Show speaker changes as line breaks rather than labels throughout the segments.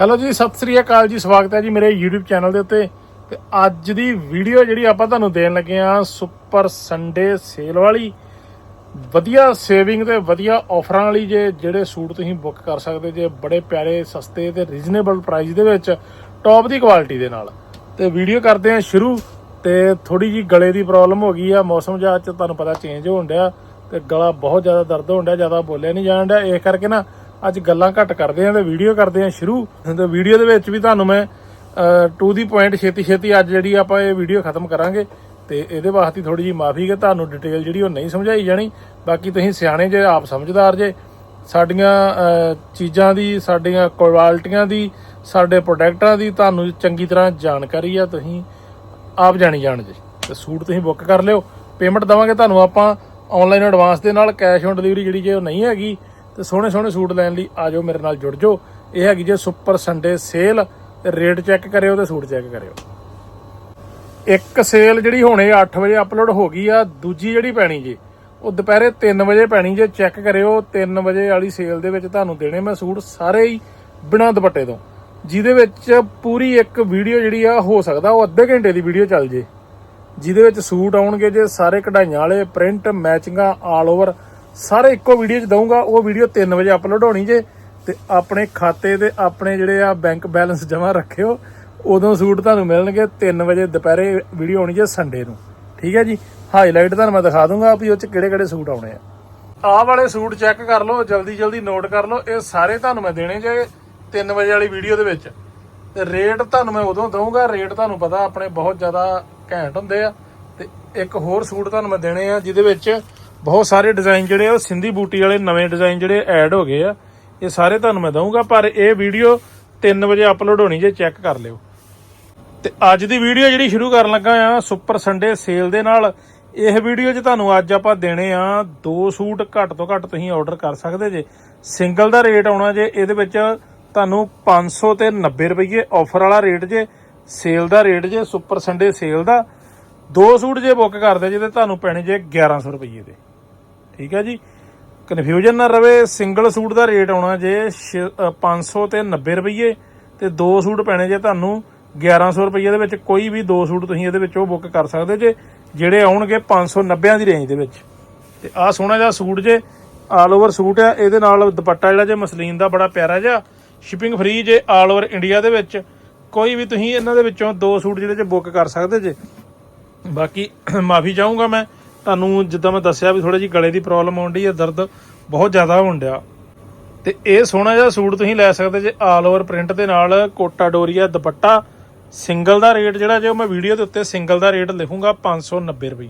Hello ਜੀ, ਸਤਿ ਸ੍ਰੀ ਅਕਾਲ ਜੀ, ਸਵਾਗਤ ਹੈ ਜੀ ਮੇਰੇ YouTube ਚੈਨਲ ਦੇ ਉੱਤੇ। ਤੇ ਅੱਜ ਦੀ ਵੀਡੀਓ ਜਿਹੜੀ ਆਪਾਂ ਤੁਹਾਨੂੰ ਦੇਣ ਲੱਗੇ ਆ ਸੁਪਰ ਸੰਡੇ ਸੇਲ ਵਾਲੀ। ਵਧੀਆ ਸੇਵਿੰਗ ਤੇ ਵਧੀਆ ਆਫਰਾਂ ਵਾਲੀ ਜੇ, ਜਿਹੜੇ ਸੂਟ ਤੁਸੀਂ ਬੁੱਕ ਕਰ ਸਕਦੇ ਜੇ ਬੜੇ ਪਿਆਰੇ, ਸਸਤੇ ਤੇ ਰੀਜ਼ਨੇਬਲ ਪ੍ਰਾਈਸ ਦੇ ਵਿੱਚ ਟੌਪ ਦੀ ਕੁਆਲਿਟੀ ਦੇ ਨਾਲ। ਤੇ ਵੀਡੀਓ ਕਰਦੇ ਆ ਸ਼ੁਰੂ। ਤੇ ਥੋੜੀ ਜੀ ਗਲੇ ਦੀ ਪ੍ਰੋਬਲਮ ਹੋ ਗਈ ਆ, ਮੌਸਮ ਜਿਹਾ ਅੱਜ ਤੁਹਾਨੂੰ ਪਤਾ ਚੇਂਜ ਹੋਣ ਡਿਆ। ਤੇ ਗਲਾ ਬਹੁਤ ਜ਼ਿਆਦਾ ਦਰਦ ਹੋਣ ਡਿਆ, ਜ਼ਿਆਦਾ ਬੋਲਿਆ ਨਹੀਂ ਜਾਣ ਡਿਆ। ਇਸ ਕਰਕੇ ਨਾ ਅੱਜ ਗੱਲਾਂ ਘੱਟ ਕਰਦੇ ਆ ਤੇ ਵੀਡੀਓ ਕਰਦੇ ਆ ਸ਼ੁਰੂ। ਤੇ ਵੀਡੀਓ ਦੇ ਵਿੱਚ ਵੀ ਤੁਹਾਨੂੰ ਮੈਂ ਟੂ ਦੀ ਪੁਆਇੰਟ ਛੇਤੀ ਛੇਤੀ ਅੱਜ ਜਿਹੜੀ ਆਪਾਂ ਇਹ ਵੀਡੀਓ ਖਤਮ ਕਰਾਂਗੇ। ਤੇ ਇਹਦੇ ਵਾਸਤੇ ਥੋੜੀ ਜੀ ਮਾਫੀ ਕਿ ਤੁਹਾਨੂੰ ਡਿਟੇਲ ਜਿਹੜੀ ਉਹ ਨਹੀਂ ਸਮਝਾਈ ਜਾਣੀ। ਬਾਕੀ ਤੁਸੀਂ ਸਿਆਣੇ ਜੇ, ਆਪ ਸਮਝਦਾਰ ਜੇ, ਸਾਡੀਆਂ ਚੀਜ਼ਾਂ ਦੀ, ਸਾਡੀਆਂ ਕੁਆਲਿਟੀਆਂ ਦੀ, ਸਾਡੇ ਪ੍ਰੋਡਕਟਾਂ ਦੀ ਤੁਹਾਨੂੰ ਚੰਗੀ ਤਰ੍ਹਾਂ ਜਾਣਕਾਰੀ ਆ, ਤੁਸੀਂ ਆਪ ਜਾਣੀ ਜਾਣ ਜੇ। ਤੇ ਸੂਟ ਤੁਸੀਂ ਬੁੱਕ ਕਰ ਲਿਓ। ਪੇਮੈਂਟ ਦਵਾਂਗੇ ਤੁਹਾਨੂੰ ਆਪਾਂ ਆਨਲਾਈਨ ਐਡਵਾਂਸ ਦੇ ਨਾਲ ਕੈਸ਼ ਔਨ ਡਿਲੀਵਰੀ ਜਿਹੜੀ ਜੇ ਉਹ ਨਹੀਂ ਹੈਗੀ। ਤੇ ਸੋਹਣੇ ਸੋਹਣੇ ਸੂਟ ਲੈਣ ਲਈ ਆ ਜਾਓ ਮੇਰੇ ਨਾਲ ਜੁੜ ਜਾਓ। ਇਹ ਹੈਗੀ ਜੇ ਸੁਪਰ ਸੰਡੇ ਸੇਲ, ਤੇ ਰੇਟ ਚੈੱਕ ਕਰਿਓ ਤੇ ਸੂਟ ਚੈੱਕ ਕਰਿਓ। ਇੱਕ ਸੇਲ ਜਿਹੜੀ ਹੁਣੇ 8 ਵਜੇ ਅਪਲੋਡ ਹੋ ਗਈ ਆ, ਦੂਜੀ ਜਿਹੜੀ ਪੈਣੀ ਜੀ, ਉਹ ਦੁਪਹਿਰੇ 3 ਵਜੇ ਪੈਣੀ ਜੇ, ਚੈੱਕ ਕਰਿਓ 3 ਵਜੇ ਵਾਲੀ ਸੇਲ ਦੇ ਵਿੱਚ ਤੁਹਾਨੂੰ ਦੇਣੇ ਮੈਂ ਸੂਟ ਸਾਰੇ ਹੀ ਬਿਨਾਂ ਦੁਪੱਟੇ ਤੋਂ। ਜਿਹਦੇ ਵਿੱਚ ਪੂਰੀ ਇੱਕ ਵੀਡੀਓ ਜਿਹੜੀ ਆ, ਹੋ ਸਕਦਾ ਉਹ ਅੱਧੇ ਘੰਟੇ ਦੀ ਵੀਡੀਓ ਚੱਲ ਜੇ। ਜਿਹਦੇ ਵਿੱਚ ਸੂਟ ਆਉਣਗੇ ਜੇ, ਸਾਰੇ ਕਢਾਈਆਂ ਵਾਲੇ, ਪ੍ਰਿੰਟ, ਮੈਚਿੰਗਾਂ ਆਲ ਓਵਰ ਸਾਰੇ ਇੱਕੋ ਵੀਡੀਓ 'ਚ ਦਊਂਗਾ, ਉਹ ਵੀਡੀਓ 3 ਵਜੇ ਅਪਲੋਡ ਹੋਣੀ ਜੇ, ਤੇ ਆਪਣੇ ਖਾਤੇ ਦੇ ਆਪਣੇ ਜਿਹੜੇ ਆ ਬੈਂਕ ਬੈਲੈਂਸ ਜਮ੍ਹਾਂ ਰੱਖਿਓ, ਉਦੋਂ ਸੂਟ ਤੁਹਾਨੂੰ ਮਿਲਣਗੇ 3 ਵਜੇ ਦੁਪਹਿਰੇ, ਵੀਡੀਓ ਆਉਣੀ ਜੇ ਸੰਡੇ ਨੂੰ। ਠੀਕ ਹੈ ਜੀ? ਹਾਈਲਾਈਟ ਤੁਹਾਨੂੰ ਮੈਂ ਦਿਖਾ ਦੂੰਗਾ ਵੀ ਉਹ 'ਚ ਕਿਹੜੇ ਕਿਹੜੇ ਸੂਟ ਆਉਣੇ ਆ। ਆਹ ਵਾਲੇ ਸੂਟ ਚੈੱਕ ਕਰ ਲਓ, ਜਲਦੀ ਜਲਦੀ ਨੋਟ ਕਰ ਲਓ, ਇਹ ਸਾਰੇ ਤੁਹਾਨੂੰ ਮੈਂ ਦੇਣੇ ਜੇ 3 ਵਜੇ ਵਾਲੀ ਵੀਡੀਓ ਦੇ ਵਿੱਚ। ਤੇ ਰੇਟ ਤੁਹਾਨੂੰ ਮੈਂ ਉਦੋਂ ਦਊਂਗਾ ਰੇਟ ਤੁਹਾਨੂੰ ਪਤਾ ਆਪਣੇ ਬਹੁਤ ਜ਼ਿਆਦਾ ਘੈਂਟ ਹੁੰਦੇ ਆ। ਤੇ ਇੱਕ ਹੋਰ ਸੂਟ ਤੁਹਾਨੂੰ ਮੈਂ ਦੇਣੇ ਆ, ਜਿਹਦੇ ਵਿੱਚ ਬਹੁਤ ਸਾਰੇ ਡਿਜ਼ਾਈਨ ਜਿਹੜੇ ਆ, ਉਹ ਸਿੰਧੀ ਬੂਟੀ ਵਾਲੇ ਨਵੇਂ ਡਿਜ਼ਾਈਨ ਜਿਹੜੇ ਐਡ ਹੋ ਗਏ ਆ, ਇਹ ਸਾਰੇ ਤੁਹਾਨੂੰ ਮੈਂ ਦਊਂਗਾ, ਪਰ ਇਹ ਵੀਡੀਓ 3 ਵਜੇ ਅਪਲੋਡ ਹੋਣੀ ਜੇ ਚੈੱਕ ਕਰ ਲਿਓ। ਤੇ ਅੱਜ ਦੀ ਵੀਡੀਓ ਜਿਹੜੀ ਸ਼ੁਰੂ ਕਰਨ ਲੱਗਾ ਆ ਸੁਪਰ ਸੰਡੇ ਸੇਲ ਦੇ ਨਾਲ, ਇਹ ਵੀਡੀਓ 'ਚ ਤੁਹਾਨੂੰ ਅੱਜ ਆਪਾਂ ਦੇਣੇ ਆ, ਦੋ ਸੂਟ ਘੱਟ ਤੋਂ ਘੱਟ ਤੁਸੀਂ ਆਰਡਰ ਕਰ ਸਕਦੇ ਜੇ। ਸਿੰਗਲ ਦਾ ਰੇਟ ਆਉਣਾ ਜੇ, ਇਹਦੇ ਵਿੱਚ ਤੁਹਾਨੂੰ 500 ਤੇ 90 ਰੁਪਏ ਆਫਰ ਵਾਲਾ ਰੇਟ ਜੇ ਸੇਲ ਦਾ ਰੇਟ ਜੇ ਸੁਪਰ ਸੰਡੇ ਸੇਲ ਦਾ। ਦੋ ਸੂਟ ਜੇ ਬੁੱਕ ਕਰਦੇ ਜੇ, ਤੇ ਤੁਹਾਨੂੰ ਪੈਣੇ ਜੇ 1100 ਰੁਪਏ ਦੇ। ਠੀਕ ਹੈ ਜੀ। ਕਨਫਿਊਜ਼ਨ ਨਾ ਰਵੇ ਸਿੰਗਲ ਸੂਟ ਦਾ ਰੇਟ ਆਉਣਾ ਜੇ ਛ- ਅ, 500 ਤੇ 90 ਰੁਪਏ ਤੇ ਦੋ ਸੂਟ ਪੈਣੇ ਜੇ ਤੁਹਾਨੂੰ 1100 ਰੁਪਏ ਦੇ ਵਿੱਚ ਕੋਈ ਵੀ ਦੋ ਸੂਟ ਤੁਸੀਂ ਇਹਦੇ ਵਿੱਚੋਂ ਬੁੱਕ ਕਰ ਸਕਦੇ ਜੇ ਜਿਹੜੇ ਆਉਣਗੇ 590 ਦੀ ਰੇਂਜ ਦੇ ਵਿੱਚ। ਤੇ ਆਹ ਸੋਹਣਾ ਜਿਹਾ ਸੂਟ ਜੇ ਆਲ ਓਵਰ ਸੂਟ ਆ ਇਹਦੇ ਨਾਲ ਦੁਪੱਟਾ ਜਿਹੜਾ ਜੇ ਮਸਲੀਨ ਦਾ ਬੜਾ ਪਿਆਰਾ ਜਿਹਾ ਸ਼ਿਪਿੰਗ ਫ੍ਰੀ ਜੇ ਆਲ ਓਵਰ ਇੰਡੀਆ ਦੇ ਵਿੱਚ ਕੋਈ ਵੀ ਤੁਸੀਂ ਇਹਨਾਂ ਦੇ ਵਿੱਚੋਂ ਦੋ ਸੂਟ ਜਿਹੜੇ ਜੇ ਬੁੱਕ ਕਰ ਸਕਦੇ ਜੇ। ਬਾਕੀ ਮਾਫੀ ਚਾਹੂੰਗਾ ਮੈਂ ਤੁਹਾਨੂੰ ਜਿੱਦਾਂ ਮੈਂ ਦੱਸਿਆ ਵੀ ਥੋੜੀ ਜਿਹੀ ਗਲੇ ਦੀ ਪ੍ਰੋਬਲਮ ਆਉਣ ਡਈ ਹੈ, ਦਰਦ ਬਹੁਤ ਜ਼ਿਆਦਾ ਹੋਣ ਡਿਆ। ਤੇ ਇਹ ਸੋਹਣਾ ਜਿਹਾ ਸੂਟ ਤੁਸੀਂ ਲੈ ਸਕਦੇ ਜੇ ਆਲ ਓਵਰ ਪ੍ਰਿੰਟ ਦੇ ਨਾਲ ਕੋਟਾ ਡੋਰੀਆ ਦੁਪੱਟਾ ਸਿੰਗਲ ਦਾ ਰੇਟ ਜਿਹੜਾ ਜੇ ਉਹ ਮੈਂ ਵੀਡੀਓ ਦੇ ਉੱਤੇ ਸਿੰਗਲ ਦਾ ਰੇਟ ਲਿਖੂੰਗਾ 590 ਰੁਪਏ।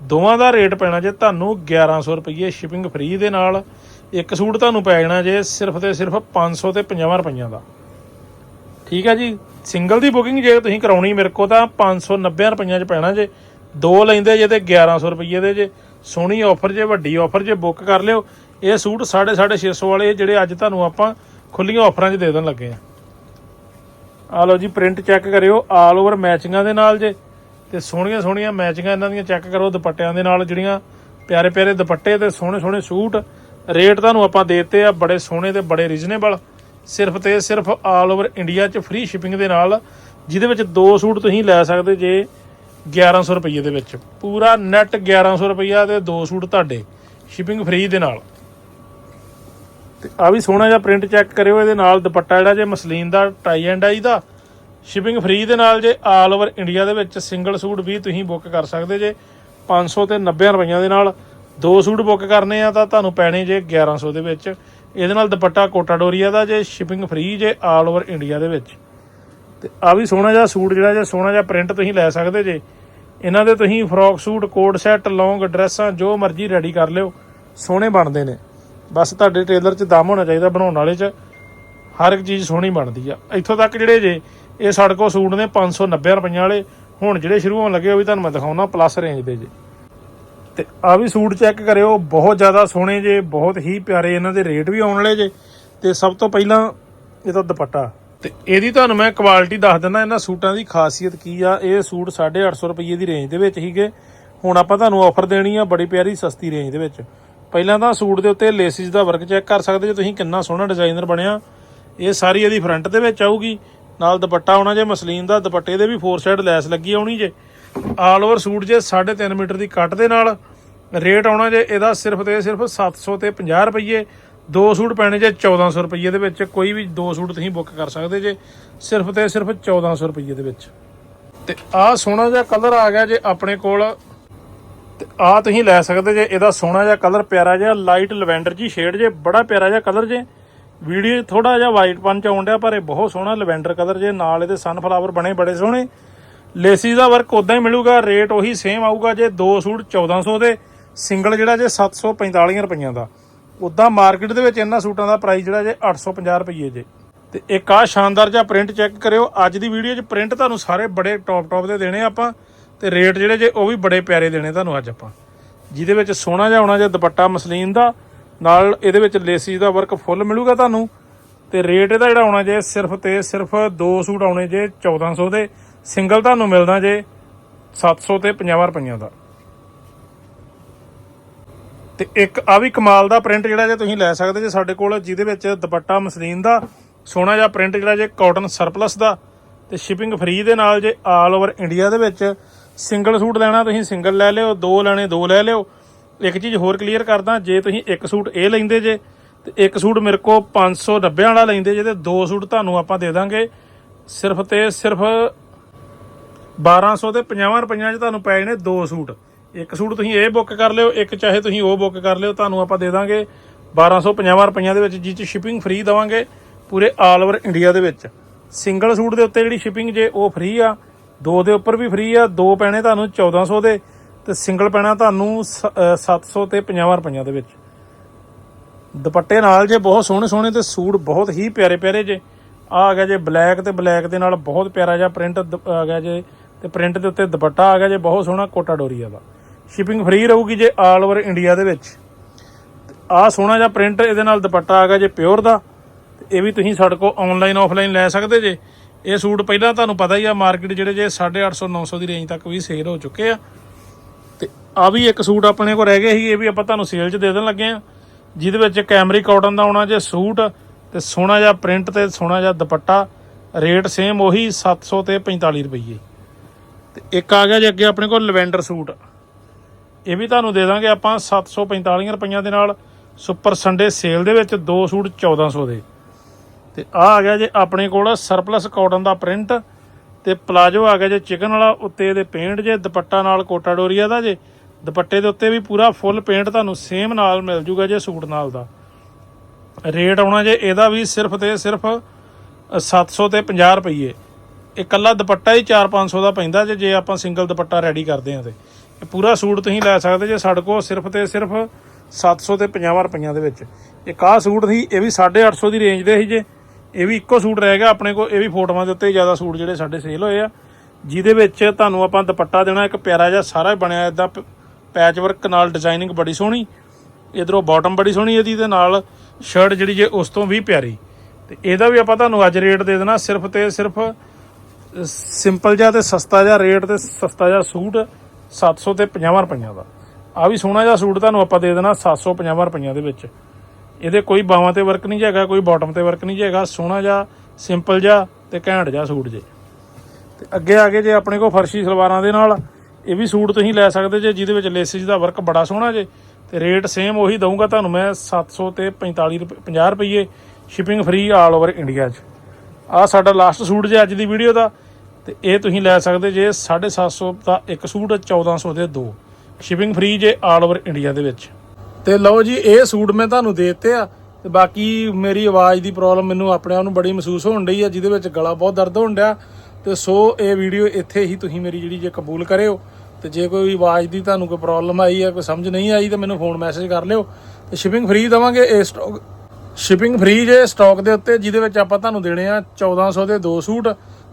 ਦੋਵਾਂ ਦਾ ਰੇਟ ਪੈਣਾ ਜੇ ਤੁਹਾਨੂੰ 1100 ਰੁਪਏ ਸ਼ਿਪਿੰਗ ਫ੍ਰੀ ਦੇ ਨਾਲ। ਇੱਕ ਸੂਟ ਤੁਹਾਨੂੰ ਪੈ ਜਾਣਾ ਜੇ ਸਿਰਫ ਤੇ ਸਿਰਫ 500 ਤੇ 50 ਰੁਪਈਆਂ ਦਾ। ਠੀਕ ਹੈ ਜੀ? ਸਿੰਗਲ ਦੀ ਬੁਕਿੰਗ ਜੇ ਤੁਸੀਂ ਕਰਾਉਣੀ ਮੇਰੇ ਕੋ ਤਾਂ 590 ਰੁਪਈਆਂ 'ਚ ਪੈਣਾ ਜੇ। ਦੋ ਲੈਂਦੇ ਜੇ ਤੇ 1100 ਰੁਪਏ ਦੇ ਜੇ। ਸੋਹਣੀ ਆਫਰ ਜੇ, ਵੱਡੀ ਆਫਰ ਜੇ ਬੁੱਕ ਕਰ ਲਿਓ। ਇਹ ਸੂਟ 650 600 ਵਾਲੇ ਜਿਹੜੇ ਅੱਜ ਤੁਹਾਨੂੰ ਆਪਾਂ ਖੁੱਲੀਆਂ ਆਫਰਾਂ 'ਚ ਦੇ ਦੇਣ ਲੱਗੇ ਆ। ਆ ਲਓ ਜੀ ਪ੍ਰਿੰਟ ਚੈੱਕ ਕਰਿਓ ਆਲ ਓਵਰ ਮੈਚਿੰਗਾਂ ਦੇ ਨਾਲ ਜੇ। ਤੇ ਸੋਹਣੀਆਂ ਸੋਹਣੀਆਂ ਮੈਚਿੰਗਾਂ ਇਹਨਾਂ ਦੀਆਂ ਚੈੱਕ ਕਰੋ, ਦੁਪੱਟਿਆਂ ਦੇ ਨਾਲ ਜਿਹੜੀਆਂ ਪਿਆਰੇ ਪਿਆਰੇ ਦੁਪੱਟੇ ਤੇ ਸੋਹਣੇ ਸੋਹਣੇ ਸੂਟ। ਰੇਟ ਤੁਹਾਨੂੰ ਆਪਾਂ ਦੇਤੇ ਆ ਬੜੇ ਸੋਹਣੇ ਤੇ ਬੜੇ ਰੀਜ਼ਨੇਬਲ ਸਿਰਫ ਤੇ ਸਿਰਫ ਆਲ ਓਵਰ ਇੰਡੀਆ 'ਚ ਫ੍ਰੀ ਸ਼ਿਪਿੰਗ ਦੇ ਨਾਲ, ਜਿਹਦੇ ਵਿੱਚ ਦੋ ਸੂਟ ਤੁਸੀਂ ਲੈ ਸਕਦੇ ਜੇ। 1100 ਰੁਪਏ ਦੇ ਵਿੱਚ। ਪੂਰਾ ਨੈਟ 1100 ਰੁਪਈਆ ਤੇ ਦੋ ਸੂਟ ਤੁਹਾਡੇ ਸ਼ਿਪਿੰਗ ਫ੍ਰੀ ਦੇ ਨਾਲ। ਤੇ ਆ ਵੀ ਸੋਹਣਾ ਜਿਹਾ ਪ੍ਰਿੰਟ ਚੈੱਕ ਕਰਿਓ, ਇਹਦੇ ਨਾਲ ਦੁਪੱਟਾ ਜਿਹੜਾ ਜੇ ਮਸਲੀਨ ਦਾ ਟਾਈ ਐਂਡ ਆਈ ਦਾ ਸ਼ਿਪਿੰਗ ਫ੍ਰੀ ਦੇ ਨਾਲ ਜੇ ਆਲ ਓਵਰ ਇੰਡੀਆ ਦੇ ਵਿੱਚ ਸਿੰਗਲ ਸੂਟ ਵੀ ਤੁਸੀਂ ਬੁੱਕ ਕਰ ਸਕਦੇ ਜੇ 500 ਤੇ 90 ਰੁਪਈਆਂ ਦੇ ਨਾਲ ਦੋ ਸੂਟ ਬੁੱਕ ਕਰਨੇ ਆ ਤਾਂ ਤੁਹਾਨੂੰ ਪੈਣੇ ਜੇ 1100 ਦੇ ਵਿੱਚ। ਇਹਦੇ ਨਾਲ ਦੁਪੱਟਾ ਕੋਟਾ ਡੋਰੀਆ ਦਾ ਜੇ ਸ਼ਿਪਿੰਗ ਫ੍ਰੀ ਜੇ ਆਲ ਓਵਰ ਇੰਡੀਆ ਦੇ ਵਿੱਚ। ਤੇ ਆ ਵੀ ਸੋਹਣਾ ਜਿਹਾ ਸੂਟ ਜਿਹੜਾ ਜੇ ਸੋਹਣਾ ਜਿਹਾ ਪ੍ਰਿੰਟ ਤੁਸੀਂ ਲੈ ਸਕਦੇ ਜੇ। ਇਹਨਾਂ ਦੇ ਤੁਸੀਂ frock suit coat set long ਡਰੈਸਾਂ ਜੋ ਮਰਜ਼ੀ ਰੈਡੀ ਕਰ ਲਿਓ। ਸੋਹਣੇ ਬਣਦੇ ਨੇ। ਬਸ ਤੁਹਾਡੇ ਟੇਲਰ 'ਚ ਦਮ ਹੋਣਾ ਚਾਹੀਦਾ ਬਣਾਉਣ ਵਾਲੇ 'ਚ। ਹਰ ਇੱਕ ਚੀਜ਼ ਸੋਹਣੀ ਬਣਦੀ ਆ। ਇੱਥੋਂ ਤੱਕ ਜਿਹੜੇ ਜੇ, ਇਹ ਸਾਡੇ ਕੋਲ ਸੂਟ ਨੇ 590 ਰੁਪਈਆਂ ਵਾਲੇ। ਹੁਣ ਜਿਹੜੇ ਸ਼ੁਰੂ ਹੋਣ ਲੱਗੇ, ਉਹ ਵੀ ਤੁਹਾਨੂੰ ਮੈਂ ਦਿਖਾਉਣਾ ਪਲੱਸ ਰੇਂਜ ਦੇ ਜੇ। ਤੇ ਆ ਵੀ ਸੂਟ ਚੈੱਕ ਕਰਿਓ, ਬਹੁਤ ਜ਼ਿਆਦਾ ਸੋਹਣੇ ਜੇ, ਬਹੁਤ ਹੀ ਪਿਆਰੇ ਇਹਨਾਂ ਦੇ ਰੇਟ ਵੀ ਆਉਣ ਵਾਲੇ ਜੇ। ਤੇ ਸਭ ਤੋਂ ਪਹਿਲਾਂ, ਇਹ ਤਾਂ ਦੁਪੱਟਾ। ਤੇ ਇਹਦੀ ਤੁਹਾਨੂੰ ਮੈਂ ਕੁਆਲਿਟੀ ਦੱਸ ਦਿੰਦਾ, ਇਹਨਾਂ ਸੂਟਾਂ ਦੀ ਖਾਸੀਅਤ ਕੀ ਆ? ਇਹ ਸੂਟ 850 ਰੁਪਏ ਦੀ ਰੇਂਜ ਦੇ ਵਿੱਚ ਹੀਗੇ ਹੁਣ ਆਪਾਂ ਤੁਹਾਨੂੰ ਆਫਰ ਦੇਣੀ ਆ ਬੜੀ ਪਿਆਰੀ ਸਸਤੀ ਰੇਂਜ ਦੇ ਵਿੱਚ। ਪਹਿਲਾਂ ਤਾਂ ਸੂਟ ਦੇ ਉੱਤੇ ਲੇਸਿਸ ਦਾ ਵਰਕ ਚੈੱਕ ਕਰ ਸਕਦੇ ਜੇ ਤੁਸੀਂ, ਕਿੰਨਾ ਸੋਹਣਾ ਡਿਜ਼ਾਈਨਰ ਬਣਿਆ। ਇਹ ਸਾਰੀ ਇਹਦੀ ਫਰੰਟ ਦੇ ਵਿੱਚ ਆਊਗੀ। ਨਾਲ ਦੁਪੱਟਾ ਆਉਣਾ ਜੇ ਮਸਲੀਨ ਦਾ, ਦੁਪੱਟੇ ਦੇ ਵੀ ਫੋਰ ਸਾਈਡ ਲੈਸ ਲੱਗੀ ਆਉਣੀ ਜੇ। ਆਲ ਓਵਰ ਸੂਟ ਜੇ 3.5 ਮੀਟਰ ਦੀ ਕੱਟ ਦੇ ਨਾਲ। ਰੇਟ ਆਉਣਾ ਜੇ, ਇਹਦਾ ਸਿਰਫ ਤੇ ਸਿਰਫ 700 ਤੇ 50 ਰੁਪਏ ਦੋ ਸੂਟ ਪੈਣੇ ਜੇ 1400 ਰੁਪਏ ਦੇ ਵਿੱਚ, ਕੋਈ ਵੀ ਦੋ ਸੂਟ ਤੁਸੀਂ ਬੁੱਕ ਕਰ ਸਕਦੇ ਜੇ, ਸਿਰਫ ਤੇ ਸਿਰਫ 1400 ਰੁਪਏ ਦੇ ਵਿੱਚ। ਤੇ ਆਹ ਸੋਹਣਾ ਜਿਹਾ ਕਲਰ ਆ ਗਿਆ ਜੇ ਆਪਣੇ ਕੋਲ। ਤੇ ਆਹ ਤੁਸੀਂ ਲੈ ਸਕਦੇ ਜੇ, ਇਹਦਾ ਸੋਹਣਾ ਜਿਹਾ ਕਲਰ, ਪਿਆਰਾ ਜਿਹਾ ਲਾਈਟ ਲਵੈਂਡਰ ਜੀ ਸ਼ੇਡ ਜੇ, ਬੜਾ ਪਿਆਰਾ ਜਿਹਾ ਕਲਰ ਜੇ। ਵੀਡੀਓ ਥੋੜਾ ਜਿਹਾ ਵਾਈਟ ਪਨ ਚ ਆਉਣ ਡਿਆ, ਪਰ ਇਹ ਬਹੁਤ ਸੋਹਣਾ ਲਵੈਂਡਰ ਕਲਰ ਜੇ, ਨਾਲ ਇਹਦੇ ਸਨਫਲਾਵਰ ਬਣੇ ਬੜੇ ਸੋਹਣੇ। ਲੇਸੀ ਦਾ ਵਰਕ ਉਦਾਂ ਹੀ ਮਿਲੂਗਾ ਰੇਟ ਉਹੀ ਸੇਮ ਆਊਗਾ ਜੇ ਦੋ ਸੂਟ 1400 ਦੇ ਸਿੰਗਲ ਜਿਹੜਾ ਜੇ 745 ਰੁਪਈਆਂ ਦਾ। ਉਦਾਂ ਮਾਰਕੀਟ ਦੇ ਵਿੱਚ ਇਹਨਾਂ ਸੂਟਾਂ ਦਾ ਪ੍ਰਾਈਸ ਜਿਹੜਾ ਜੇ 850 ਰੁਪਏ ਜੇ। ਤੇ ਇੱਕ ਆ ਸ਼ਾਨਦਾਰ ਜਿਹਾ ਪ੍ਰਿੰਟ ਚੈੱਕ ਕਰਿਓ। ਅੱਜ ਦੀ ਵੀਡੀਓ 'ਚ ਪ੍ਰਿੰਟ ਤੁਹਾਨੂੰ ਸਾਰੇ ਬੜੇ ਟੌਪ ਟੌਪ ਦੇ ਦੇਣੇ ਆਪਾਂ। ਤੇ ਰੇਟ ਜਿਹੜੇ ਜੇ ਉਹ ਵੀ ਬੜੇ ਪਿਆਰੇ ਦੇਣੇ ਤੁਹਾਨੂੰ ਅੱਜ ਆਪਾਂ। ਜਿਹਦੇ ਵਿੱਚ ਸੋਹਣਾ ਜਿਹਾ ਹੋਣਾ ਜੇ ਦੁਪੱਟਾ ਮਸਲੀਨ ਦਾ, ਨਾਲ ਇਹਦੇ ਵਿੱਚ ਲੇਸਿਸ ਦਾ ਵਰਕ ਫੁੱਲ ਮਿਲੂਗਾ ਤੁਹਾਨੂੰ। ਤੇ ਰੇਟ ਇਹਦਾ ਜਿਹੜਾ ਆਉਣਾ ਜੇ ਸਿਰਫ ਤੇ ਸਿਰਫ ਦੋ ਸੂਟ ਆਉਣੇ ਜੇ 1400 ਦੇ। ਸਿੰਗਲ ਤੁਹਾਨੂੰ ਮਿਲਦਾ ਜੇ 700 ਤੇ 50 ਰੁਪਈਆਂ ਦਾ। ਤੇ ਇੱਕ ਆ ਵੀ ਕਮਾਲ ਦਾ ਪ੍ਰਿੰਟ ਜਿਹੜਾ ਜੇ ਤੁਸੀਂ ਲੈ ਸਕਦੇ ਜੇ ਸਾਡੇ ਕੋਲ, ਜਿਹਦੇ ਵਿੱਚ ਦੁਪੱਟਾ ਮਸਲੀਨ ਦਾ, ਸੋਹਣਾ ਜਿਹਾ ਪ੍ਰਿੰਟ ਜਿਹੜਾ ਜੇ ਕਾਟਨ ਸਰਪਲਸ ਦਾ, ਤੇ ਸ਼ਿਪਿੰਗ ਫ੍ਰੀ ਦੇ ਨਾਲ ਜੇ ਆਲ ਓਵਰ ਇੰਡੀਆ ਦੇ ਵਿੱਚ ਸਿੰਗਲ ਸੂਟ ਲੈਣਾ, ਤੁਸੀਂ ਸਿੰਗਲ ਲੈ ਲਿਓ, ਦੋ ਲੈਣੇ, ਦੋ ਲੈ ਲਿਓ। ਇੱਕ ਚੀਜ਼ ਹੋਰ ਕਲੀਅਰ ਕਰਦਾ, ਜੇ ਤੁਸੀਂ ਇੱਕ ਸੂਟ ਇਹ ਲੈਂਦੇ ਜੇ, ਤੇ ਇੱਕ ਸੂਟ ਮੇਰੇ ਕੋ 590 ਵਾਲਾ ਲੈਂਦੇ ਜੇ, ਤੇ ਦੋ ਸੂਟ ਤੁਹਾਨੂੰ ਆਪਾਂ ਦੇ ਦਾਂਗੇ। ਸਿਰਫ ਤੇ ਸਿਰਫ 1200 ਤੇ 50 ਰੁਪਈਆਂ 'ਚ ਤੁਹਾਨੂੰ ਪੈ ਜਾਣੇ ਦੋ ਸੂਟ। ਇੱਕ ਸੂਟ ਤੁਸੀਂ ਇਹ ਬੁੱਕ ਕਰ ਲਿਓ, ਇੱਕ ਚਾਹੇ ਤੁਸੀਂ ਉਹ ਬੁੱਕ ਕਰ ਲਿਓ, ਤੁਹਾਨੂੰ ਆਪਾਂ ਦੇ ਦਾਂਗੇ 1250 ਰੁਪਈਆਂ ਦੇ ਵਿੱਚ ਜਿਸ 'ਚ ਸ਼ਿਪਿੰਗ ਫ੍ਰੀ ਦਵਾਂਗੇ ਪੂਰੇ ਆਲ ਓਵਰ ਇੰਡੀਆ ਦੇ ਵਿੱਚ। ਸਿੰਗਲ ਸੂਟ ਦੇ ਉੱਤੇ ਜਿਹੜੀ ਸ਼ਿਪਿੰਗ ਜੇ ਉਹ ਫ੍ਰੀ ਆ, ਦੋ ਦੇ ਉੱਪਰ ਵੀ ਫ੍ਰੀ ਆ, ਦੋ ਪੈਣੇ ਤੁਹਾਨੂੰ 1400 ਦੇ ਤੇ ਸਿੰਗਲ ਪੈਣਾ ਤੁਹਾਨੂੰ ਸ- ਅਹ 700 ਤੇ 50 ਰੁਪਈਆਂ ਦੇ ਵਿੱਚ। ਦੁਪੱਟੇ ਨਾਲ ਜੇ ਬਹੁਤ ਸੋਹਣੇ ਸੋਹਣੇ ਤੇ ਸੂਟ ਬਹੁਤ ਹੀ ਪਿਆਰੇ ਪਿਆਰੇ ਜੇ। ਆ ਆ ਗਿਆ ਜੇ ਬਲੈਕ ਤੇ ਬਲੈਕ ਦੇ ਨਾਲ ਬਹੁਤ ਪਿਆਰਾ ਜਿਹਾ ਪ੍ਰਿੰਟ ਆ ਗਿਆ ਜੇ ਤੇ ਪ੍ਰਿੰਟ ਦੇ ਉੱਤੇ ਦੁਪੱਟਾ ਆ ਗਿਆ ਜੇ, ਬਹੁਤ ਸੋਹਣਾ ਕੋਟਾ ਡੋਰੀਆ ਦਾ ਸ਼ਿਪਿੰਗ ਫ੍ਰੀ ਰਹੂਗੀ ਜੇ ਆਲ ਓਵਰ ਇੰਡੀਆ ਦੇ ਵਿੱਚ। ਆ ਸੋਹਣਾ ਜਿਹਾ ਪ੍ਰਿੰਟ ਇਹਦੇ ਨਾਲ ਦੁਪੱਟਾ ਆ ਗਿਆ ਜੇ ਪਿਓਰ ਦਾ। ਤੇ ਇਹ ਵੀ ਤੁਸੀਂ ਸਾਡੇ ਕੋਲ ਆਨਲਾਈਨ ਆਫਲਾਈਨ ਲੈ ਸਕਦੇ ਜੇ। ਇਹ ਸੂਟ ਪਹਿਲਾਂ ਤੁਹਾਨੂੰ ਪਤਾ ਹੀ ਆ, ਮਾਰਕੀਟ ਜਿਹੜੇ ਜੇ 850 900 ਦੀ ਰੇਂਜ ਤੱਕ ਵੀ ਸੇਲ ਹੋ ਚੁੱਕੇ ਆ। ਤੇ ਆ ਵੀ ਇੱਕ ਸੂਟ ਆਪਣੇ ਕੋਲ ਰਹਿ ਗਿਆ ਸੀ, ਇਹ ਵੀ ਆਪਾਂ ਤੁਹਾਨੂੰ ਸੇਲ 'ਚ ਦੇ ਦੇਣ ਲੱਗੇ ਆ। ਜਿਹਦੇ ਵਿੱਚ ਕੈਮਰੀ ਕਾਟਨ ਦਾ ਆਉਣਾ ਜੇ ਸੂਟ, ਤੇ ਸੋਹਣਾ ਜਿਹਾ ਪ੍ਰਿੰਟ ਤੇ ਸੋਹਣਾ ਜਿਹਾ ਦੁਪੱਟਾ। ਰੇਟ ਸੇਮ ਉਹੀ 700 ਤੇ 45 ਰੁਪਏ ਤੇ ਇੱਕ ਆ ਗਿਆ ਜੇ ਅੱਗੇ ਆਪਣੇ ਕੋਲ ਲਵੈਂਡਰ ਸੂਟ। ਇਹ ਵੀ ਤੁਹਾਨੂੰ ਦੇ ਦਾਂਗੇ ਆਪਾਂ 745 ਰੁਪਈਆਂ ਦੇ ਨਾਲ ਸੁਪਰ ਸੰਡੇ ਸੇਲ ਦੇ ਵਿੱਚ ਦੋ ਸੂਟ 1400 ਦੇ। ਤੇ ਆ ਆ ਗਿਆ ਜੇ ਆਪਣੇ ਕੋਲ ਸਰਪਲਸ ਕਾਟਨ ਦਾ ਪ੍ਰਿੰਟ ਤੇ ਪਲਾਜੋ ਆ ਗਿਆ ਜੇ ਚਿਕਨ ਵਾਲਾ, ਉੱਤੇ ਇਹਦੇ ਪੇਂਟ ਜੇ, ਦੁਪੱਟਾ ਨਾਲ ਕੋਟਾ ਡੋਰੀਆ ਦਾ ਜੇ। ਦੁਪੱਟੇ ਦੇ ਉੱਤੇ ਵੀ ਪੂਰਾ ਫੁੱਲ ਪੇਂਟ ਤੁਹਾਨੂੰ ਸੇਮ ਨਾਲ ਮਿਲ ਜੂਗਾ ਜੇ ਸੂਟ ਨਾਲ ਦਾ। ਰੇਟ ਆਉਣਾ ਜੇ ਇਹਦਾ ਵੀ ਸਿਰਫ ਤੇ ਸਿਰਫ 700 ਤੇ 50 ਰੁਪਏ ਇਕੱਲਾ ਦੁਪੱਟਾ ਹੀ 4-500 ਦਾ ਪੈਂਦਾ ਜੇ ਜੇ ਆਪਾਂ ਸਿੰਗਲ ਦੁਪੱਟਾ ਰੈਡੀ ਕਰਦੇ ਆ ਤੇ। ਪੂਰਾ ਸੂਟ ਤੁਸੀਂ ਲੈ ਸਕਦੇ ਜੇ ਸਾਡੇ ਕੋਲ ਸਿਰਫ ਤੇ ਸਿਰਫ 700 ਤੇ 50 ਰੁਪਈਆਂ ਦੇ ਵਿੱਚ। ਇੱਕ ਆਹ ਸੂਟ ਸੀ, ਇਹ ਵੀ 850 ਦੀ ਰੇਂਜ ਦੇ ਸੀ ਜੇ। ਇਹ ਵੀ ਇੱਕੋ ਸੂਟ ਰਹਿ ਗਿਆ ਆਪਣੇ ਕੋਲ, ਇਹ ਵੀ ਫੋਟੋਆਂ ਦੇ ਉੱਤੇ ਜ਼ਿਆਦਾ ਸੂਟ ਜਿਹੜੇ ਸਾਡੇ ਸੇਲ ਹੋਏ ਆ। ਜਿਹਦੇ ਵਿੱਚ ਤੁਹਾਨੂੰ ਆਪਾਂ ਦੁਪੱਟਾ ਦੇਣਾ, ਇੱਕ ਪਿਆਰਾ ਜਿਹਾ ਸਾਰਾ ਬਣਿਆ ਇਦਾਂ ਪੈਚ ਵਰਕ ਨਾਲ ਡਿਜ਼ਾਈਨਿੰਗ ਬੜੀ ਸੋਹਣੀ। ਇਧਰੋਂ ਬਾਟਮ ਬੜੀ ਸੋਹਣੀ ਇਹਦੀ ਤੇ ਨਾਲ ਸ਼ਰਟ ਜਿਹੜੀ ਜੇ ਉਸ ਤੋਂ ਵੀ ਪਿਆਰੀ। ਤੇ ਇਹਦਾ ਵੀ ਆਪਾਂ ਤੁਹਾਨੂੰ ਅੱਜ ਰੇਟ ਦੇ ਦੇਣਾ, ਸਿਰਫ ਤੇ ਸਿਰਫ ਸਿੰਪਲ ਜਿਹਾ ਤੇ ਸਸਤਾ ਜਿਹਾ ਰੇਟ ਤੇ ਸਸਤਾ ਜਿਹਾ ਸੂਟ। 700 ਤੇ 50 ਰੁਪਈਆਂ ਦਾ। ਆ ਵੀ ਸੋਹਣਾ ਜਿਹਾ ਸੂਟ ਤੁਹਾਨੂੰ ਆਪਾਂ ਦੇ ਦੇਣਾ 750 ਰੁਪਈਆਂ ਦੇ ਵਿੱਚ। ਇਹਦੇ ਕੋਈ ਬਾਹਾਂ ਤੇ ਵਰਕ ਨਹੀਂ ਹੈਗਾ, ਕੋਈ ਬਾਟਮ ਤੇ ਵਰਕ ਨਹੀਂ ਹੈਗਾ। ਸੋਹਣਾ ਜਿਹਾ ਸਿੰਪਲ ਜਿਹਾ ਤੇ ਘੈਂਟ ਜਿਹਾ ਸੂਟ ਜੇ। ਤੇ ਅੱਗੇ ਆ ਗਏ ਜੇ ਆਪਣੇ ਕੋਲ ਫਰਸ਼ੀ ਸਲਵਾਰਾਂ ਦੇ ਨਾਲ। ਇਹ ਵੀ ਸੂਟ ਤੁਸੀਂ ਲੈ ਸਕਦੇ ਜੇ, ਜਿਹਦੇ ਵਿੱਚ ਲੇਸਿਸ ਦਾ ਵਰਕ ਬੜਾ ਸੋਹਣਾ ਜੇ। ਤੇ ਰੇਟ ਸੇਮ ਉਹੀ ਦਊਂਗਾ ਤੁਹਾਨੂੰ ਮੈਂ 700 ਤੇ 45 ਰੁਪਏ 50 ਰੁਪਏ shipping free all over India 'ਚ। ਆ ਸਾਡਾ ਲਾਸਟ ਸੂਟ ਜੇ ਅੱਜ ਦੀ ਵੀਡੀਓ ਦਾ। ਤੇ ਇਹ ਤੁਸੀਂ ਲੈ ਸਕਦੇ ਜੇ 750 ਦਾ ਇੱਕ ਸੂਟ 1400 ਦੇ ਦੋ। ਸ਼ਿਪਿੰਗ ਫ੍ਰੀ ਜੇ ਆਲ ਓਵਰ ਇੰਡੀਆ ਦੇ ਵਿੱਚ। ਤੇ ਲਓ ਜੀ, ਇਹ ਸੂਟ ਮੈਂ ਤੁਹਾਨੂੰ ਦੇ ਦਿੱਤੇ ਆ। ਤੇ ਬਾਕੀ ਮੇਰੀ ਆਵਾਜ਼ ਦੀ ਪ੍ਰੋਬਲਮ ਮੈਨੂੰ ਆਪਣੇ ਆਪ ਨੂੰ ਬੜੀ ਮਹਿਸੂਸ ਹੋਣ ਡਈ ਆ, ਜਿਹਦੇ ਵਿੱਚ ਗਲਾ ਬਹੁਤ ਦਰਦ ਹੋਣ ਡਿਆ। ਤੇ ਸੋ ਇਹ ਵੀਡੀਓ ਇੱਥੇ ਹੀ ਤੁਸੀਂ ਮੇਰੀ ਜਿਹੜੀ ਜੇ ਕਬੂਲ ਕਰਿਓ। ਤੇ ਜੇ ਕੋਈ ਆਵਾਜ਼ ਦੀ ਤੁਹਾਨੂੰ ਕੋਈ ਪ੍ਰੋਬਲਮ ਆਈ ਹੈ ਕੋਈ ਸਮਝ ਨਹੀਂ ਆਈ, ਤਾਂ ਮੈਨੂੰ ਫੋਨ ਮੈਸੇਜ ਕਰ ਲਿਓ। ਤੇ ਸ਼ਿਪਿੰਗ ਫ੍ਰੀ ਦਵਾਂਗੇ ਇਹ ਸਟਾਕ ਸ਼ਿਪਿੰਗ ਫ੍ਰੀ ਜੇ ਸਟਾਕ ਦੇ ਉੱਤੇ, ਜਿਹਦੇ ਵਿੱਚ ਆਪਾਂ ਤੁਹਾਨੂੰ ਦੇਣੇ ਆ 1400 ਦੇ ਦੋ ਸੂਟ।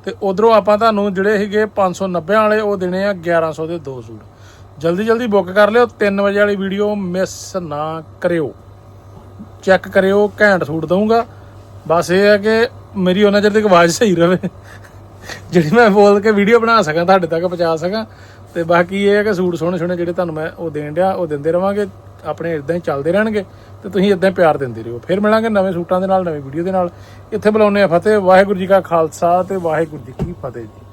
ਤੇ ਉਧਰੋਂ ਆਪਾਂ ਤੁਹਾਨੂੰ ਜਿਹੜੇ ਸੀਗੇ 590 ਵਾਲੇ, ਉਹ ਦੇਣੇ ਆ 1100 ਦੇ ਦੋ ਸੂਟ। ਜਲਦੀ ਜਲਦੀ ਬੁੱਕ ਕਰ ਲਿਓ 3 ਵਜੇ ਵਾਲੀ ਵੀਡੀਓ ਮਿਸ ਨਾ ਕਰਿਓ। ਚੈੱਕ ਕਰਿਓ, ਘੈਂਟ ਸੂਟ ਦਊਂਗਾ। ਬਸ ਇਹ ਹੈ ਕਿ ਮੇਰੀ ਉਹਨਾਂ ਚਿਰ ਤੱਕ ਆਵਾਜ਼ ਸਹੀ ਰਵੇ, ਜਿਹੜੀ ਮੈਂ ਬੋਲ ਕੇ ਵੀਡੀਓ ਬਣਾ ਸਕਾਂ, ਤੁਹਾਡੇ ਤੱਕ ਪਹੁੰਚਾ ਸਕਾਂ। ਤੇ ਬਾਕੀ ਇਹ ਹੈ ਕਿ ਸੂਟ ਸੋਹਣੇ ਸੋਹਣੇ ਜਿਹੜੇ ਤੁਹਾਨੂੰ ਮੈਂ ਉਹ ਦੇਣ ਡਿਆ, ਉਹ ਦਿੰਦੇ ਰਵਾਂਗੇ, ਆਪਣੇ ਇਦਾਂ ਹੀ ਚੱਲਦੇ ਰਹਿਣਗੇ ਤੇ ਤੁਸੀਂ ਇਦਾਂ ਹੀ ਪਿਆਰ ਦਿੰਦੇ ਰਹੋ। ਫਿਰ ਮਿਲਾਂਗੇ ਨਵੇਂ ਸੂਟਾਂ ਦੇ ਨਾਲ, ਨਵੀਂ ਵੀਡੀਓ ਦੇ ਨਾਲ। ਇੱਥੇ ਬੁਲਾਉਂਦੇ ਆ ਫਤਿਹ, ਵਾਹਿਗੁਰੂ ਜੀ ਕਾ ਖਾਲਸਾ ਤੇ ਵਾਹਿਗੁਰੂ ਜੀ ਕੀ ਫਤਿਹ ਜੀ।